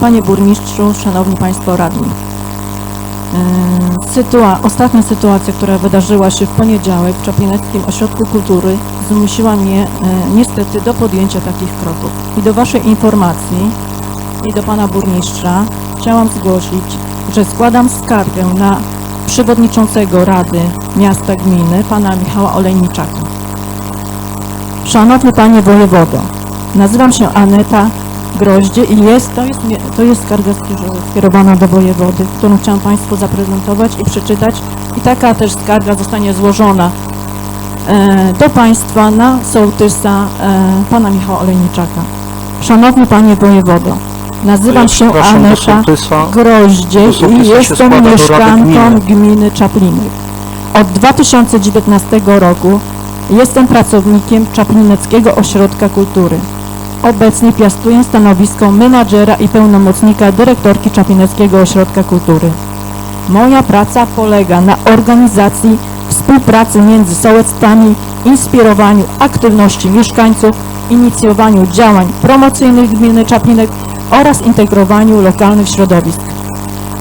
Panie Burmistrzu, Szanowni Państwo Radni. E, Sytua ostatnia sytuacja, która wydarzyła się w poniedziałek w Czaplineckim Ośrodku Kultury zmusiła mnie e, niestety do podjęcia takich kroków. I do Waszej informacji i do Pana Burmistrza chciałam zgłosić, że składam skargę na przewodniczącego Rady Miasta Gminy, Pana Michała Olejniczaka. Szanowny Panie Wojewodo, nazywam się Aneta Groździe i jest, to, jest, to jest skarga skierow- skierowana do wojewody, którą chciałam Państwu zaprezentować i przeczytać. I taka też skarga zostanie złożona e, do Państwa na sołtysa e, Pana Michała Olejniczaka. Szanowny Panie Wojewodo, nazywam się Aneta. Groździe i jestem mieszkanką Gminy. gminy Czaplinek. Od 2019 roku jestem pracownikiem Czaplineckiego Ośrodka Kultury. Obecnie piastuję stanowisko menadżera i pełnomocnika dyrektorki Czaplineckiego Ośrodka Kultury. Moja praca polega na organizacji współpracy między sołectwami, inspirowaniu aktywności mieszkańców, inicjowaniu działań promocyjnych gminy Czaplinek oraz integrowaniu lokalnych środowisk.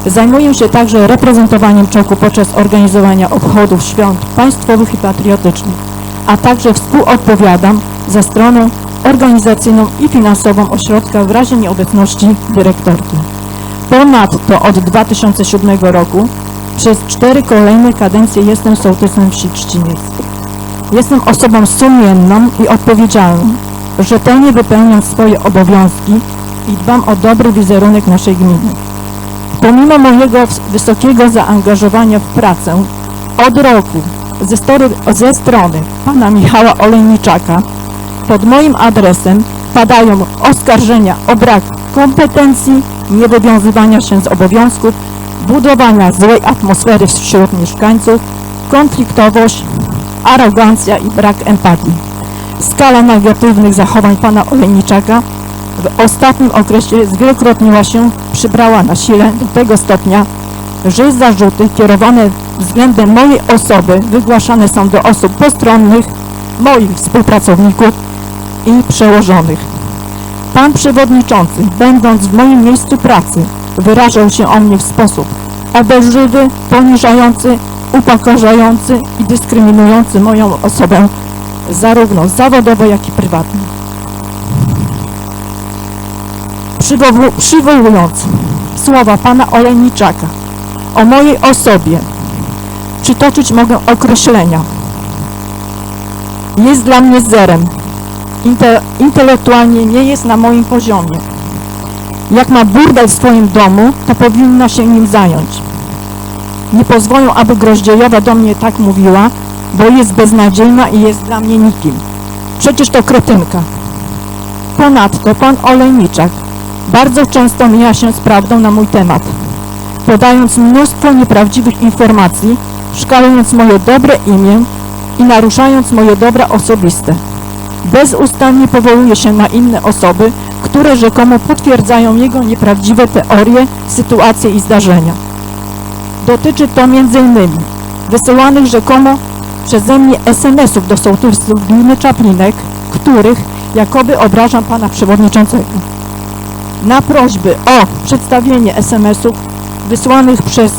Zajmuję się także reprezentowaniem czołgu podczas organizowania obchodów świąt państwowych i patriotycznych, a także współodpowiadam za stronę organizacyjną i finansową ośrodka w razie nieobecności dyrektorki. Ponadto od 2007 roku przez cztery kolejne kadencje jestem sołtysem wsi Trzciniec. Jestem osobą sumienną i odpowiedzialną, rzetelnie wypełniam swoje obowiązki i dbam o dobry wizerunek naszej gminy. Pomimo mojego wysokiego zaangażowania w pracę, od roku ze, story, ze strony pana Michała Olejniczaka pod moim adresem padają oskarżenia o brak kompetencji, niewywiązywania się z obowiązków, budowania złej atmosfery wśród mieszkańców, konfliktowość, arogancja i brak empatii. Skala negatywnych zachowań pana Olejniczaka w ostatnim okresie zwielokrotniła się, przybrała na sile do tego stopnia, że zarzuty kierowane względem mojej osoby wygłaszane są do osób postronnych, moich współpracowników i przełożonych. Pan przewodniczący, będąc w moim miejscu pracy, wyrażał się o mnie w sposób obelżywy, poniżający, upokarzający i dyskryminujący moją osobę zarówno zawodowo, jak i prywatnie. Przywołu- przywołując słowa pana Olejniczaka o mojej osobie, przytoczyć mogę określenia. Jest dla mnie zerem. Inte, intelektualnie nie jest na moim poziomie. Jak ma burdel w swoim domu, to powinna się nim zająć. Nie pozwolę, aby Groździejowa do mnie tak mówiła, bo jest beznadziejna i jest dla mnie nikim. Przecież to kretynka. Ponadto pan Olejniczak bardzo często mija się z prawdą na mój temat, podając mnóstwo nieprawdziwych informacji, szkalując moje dobre imię i naruszając moje dobra osobiste. Bezustannie powołuje się na inne osoby, które rzekomo potwierdzają jego nieprawdziwe teorie, sytuacje i zdarzenia. Dotyczy to m.in. wysyłanych rzekomo przeze mnie SMS-ów do sołtysów gminy Czaplinek, których jakoby obrażam pana przewodniczącego. Na prośby o przedstawienie SMS-ów wysłanych przez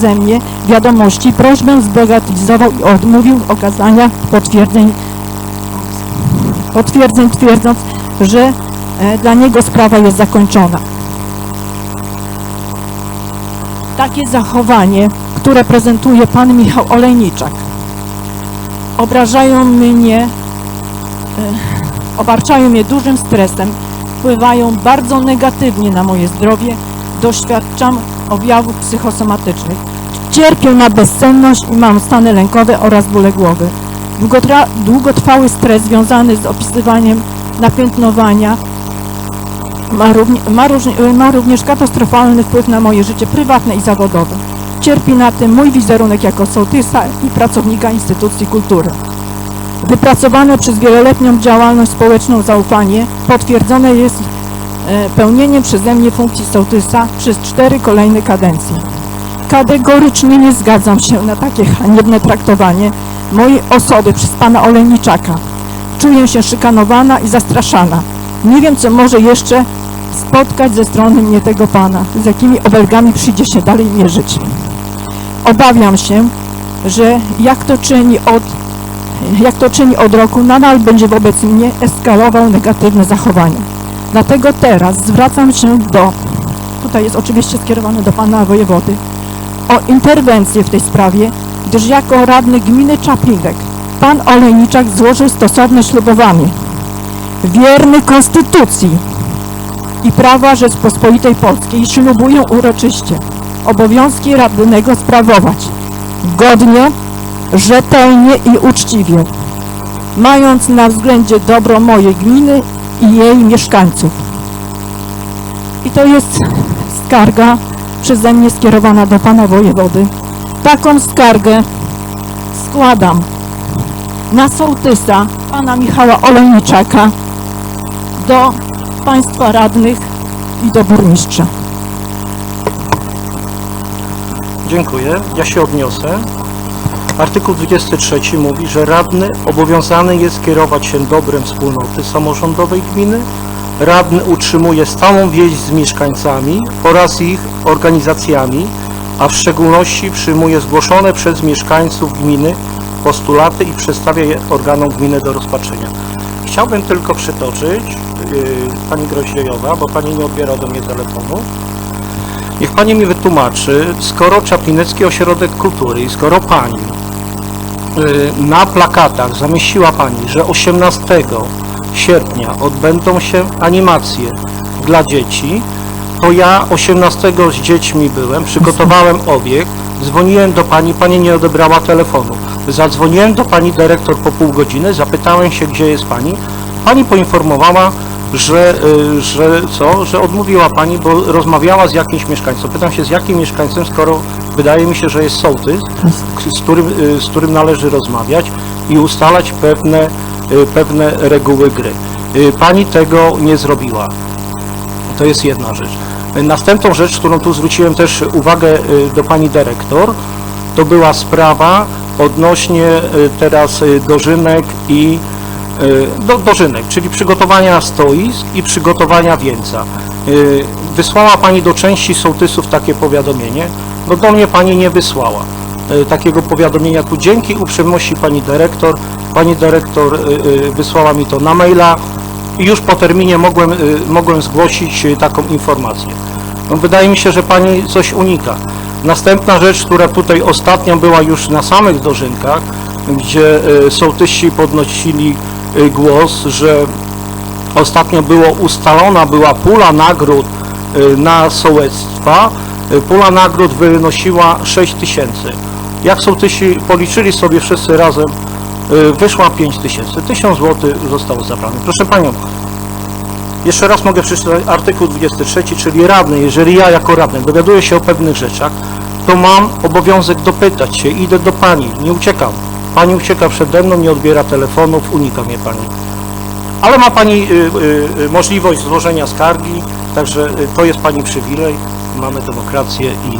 ze mnie wiadomości prośbę zbagatelizował i odmówił okazania potwierdzeń, potwierdzeń twierdząc, że e, dla niego sprawa jest zakończona. Takie zachowanie, które prezentuje pan Michał Olejniczak, obrażają mnie, e, obarczają mnie dużym stresem, wpływają bardzo negatywnie na moje zdrowie, doświadczam objawów psychosomatycznych. Cierpię na bezsenność i mam stany lękowe oraz bóle głowy. Długotrwały stres związany z opisywaniem napiętnowania ma, ma, różni- ma również katastrofalny wpływ na moje życie prywatne i zawodowe. Cierpi na tym mój wizerunek jako sołtysa i pracownika instytucji kultury. Wypracowane przez wieloletnią działalność społeczną zaufanie potwierdzone jest e, pełnieniem przeze mnie funkcji sołtysa przez cztery kolejne kadencje. Kategorycznie nie zgadzam się na takie haniebne traktowanie mojej osoby przez pana Olejniczaka. Czuję się szykanowana i zastraszana. Nie wiem, co może jeszcze spotkać ze strony mnie tego Pana, z jakimi obelgami przyjdzie się dalej mierzyć. Obawiam się, że jak to czyni od, jak to czyni od roku, nadal będzie wobec mnie eskalował negatywne zachowania. Dlatego teraz zwracam się do, tutaj jest oczywiście skierowane do Pana Wojewody, o interwencję w tej sprawie, gdyż jako radny gminy Czaplinek Pan Olejniczak złożył stosowne ślubowanie. Wierny Konstytucji i prawa Rzeczpospolitej Polskiej ślubuję uroczyście obowiązki radnego sprawować godnie, rzetelnie i uczciwie, mając na względzie dobro mojej gminy i jej mieszkańców. I to jest skarga przeze mnie skierowana do Pana Wojewody. Taką skargę składam na sołtysa, Pana Michała Olejniczaka, do Państwa radnych i do burmistrza. Dziękuję. Ja się odniosę. Artykuł 23 mówi, że radny obowiązany jest kierować się dobrem wspólnoty samorządowej gminy. Radny utrzymuje stałą więź z mieszkańcami oraz ich organizacjami, a w szczególności przyjmuje zgłoszone przez mieszkańców gminy postulaty i przedstawia je organom gminy do rozpatrzenia. Chciałbym tylko przytoczyć yy, Pani Groździejowa, bo Pani nie odbiera ode mnie telefonu. Niech Pani mi wytłumaczy, skoro Czaplinecki Ośrodek Kultury i skoro Pani y, na plakatach zamieściła Pani, że 18 sierpnia odbędą się animacje dla dzieci, to ja 18 z dziećmi byłem, przygotowałem obieg, dzwoniłem do Pani, Pani nie odebrała telefonu. Zadzwoniłem do Pani dyrektor po pół godziny, zapytałem się, gdzie jest Pani. Pani poinformowała, że, y, że co, że odmówiła Pani, bo rozmawiała z jakimś mieszkańcem. Pytam się, z jakim mieszkańcem, skoro wydaje mi się, że jest sołtys, z którym, y, z którym należy rozmawiać i ustalać pewne, y, pewne reguły gry. Pani tego nie zrobiła. To jest jedna rzecz. Następną rzecz, którą tu zwróciłem też uwagę y, do Pani Dyrektor, to była sprawa odnośnie y, teraz y, dożynek i do, dożynek, czyli przygotowania stoisk i przygotowania wieńca. Wysłała Pani do części sołtysów takie powiadomienie, no do mnie Pani nie wysłała takiego powiadomienia. Tu dzięki uprzejmości Pani Dyrektor, Pani Dyrektor wysłała mi to na maila i już po terminie mogłem, y, mogłem zgłosić y, taką informację. No, wydaje mi się, że Pani coś unika. Następna rzecz, która tutaj ostatnio była już na samych dożynkach, gdzie y, sołtysi podnosili głos, że ostatnio było ustalona była pula nagród na sołectwa. Pula nagród wynosiła 6 tysięcy. Jak sołtysi policzyli sobie wszyscy razem, wyszła 5 tysięcy. 1000 zł zostało zabrane. Proszę Panią, jeszcze raz mogę przeczytać artykuł 23, czyli radny, jeżeli ja jako radny dowiaduję się o pewnych rzeczach, to mam obowiązek dopytać się, idę do Pani, nie uciekam. Pani ucieka przede mną, nie odbiera telefonów, unika mnie Pani. Ale ma Pani y, y, y, możliwość złożenia skargi, także y, to jest Pani przywilej, mamy demokrację i,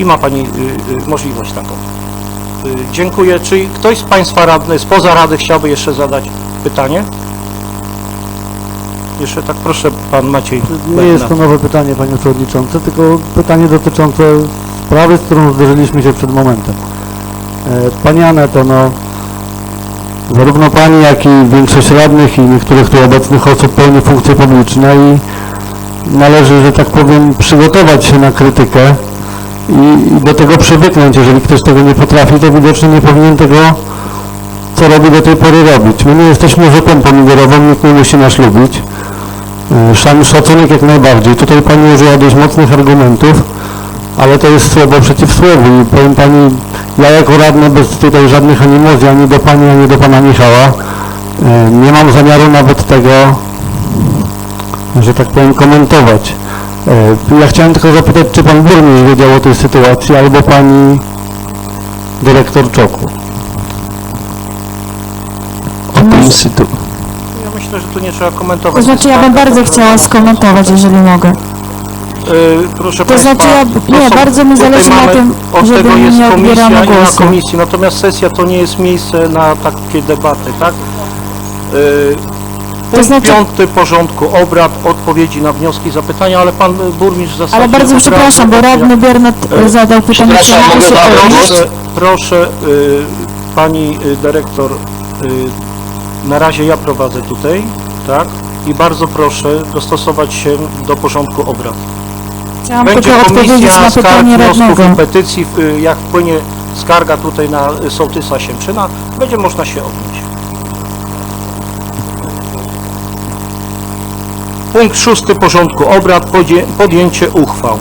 i ma Pani y, y, możliwość taką. Y, Dziękuję. Czy ktoś z Państwa radnych, spoza Rady chciałby jeszcze zadać pytanie? Jeszcze tak proszę, Pan Maciej. Nie jest to nowe pytanie, panie przewodniczący, tylko pytanie dotyczące sprawy, z którą zderzyliśmy się przed momentem. E, Pani Aneto, no, zarówno Pani, jak i większość radnych i niektórych tu obecnych osób pełni funkcje publiczne i należy, że tak powiem, przygotować się na krytykę i, do tego przywyknąć. Jeżeli ktoś tego nie potrafi, to widocznie nie powinien tego, co robi do tej pory robić. My nie jesteśmy rzeką pomidorową, nikt nie musi nas lubić. E, Szan, szacunek jak najbardziej. Tutaj Pani użyła dość mocnych argumentów, ale to jest słowo przeciw słowu i powiem Pani, ja jako radny bez tutaj żadnych animozji ani do Pani, ani do Pana Michała e, nie mam zamiaru nawet tego, że tak powiem, komentować. Ja chciałem tylko zapytać, czy Pan burmistrz wiedział o tej sytuacji, albo Pani dyrektor Czoku. Ja myślę, że tu nie trzeba To komentować. znaczy ja bym bardzo chciała skomentować, jeżeli mogę. Yy, proszę To Państwa, znaczy ja- to nie, bardzo mi zależy na mamy- tym, od żeby tego jest nie komisja odbierano i na głosu. komisji, natomiast sesja to nie jest miejsce na takie debaty, tak? Yy, Punkt znaczy- piąty porządku obrad, odpowiedzi na wnioski zapytania, ale pan y, burmistrz w zasadzie... Ale bardzo przepraszam, bo radny Biernat e, zadał pytanie, Przepraszam, mogę? Proszę, proszę y, pani dyrektor, y, na razie ja prowadzę tutaj, tak? I bardzo proszę dostosować się do porządku obrad. Chciałam Będzie tylko odpowiedzieć komisja na skarg, pytanie wniosków radnego. petycji, y, jak wpłynie skarga tutaj na sołtysa Siemczyna, będzie można się odnieść. Punkt szósty porządku obrad, podjęcie uchwał.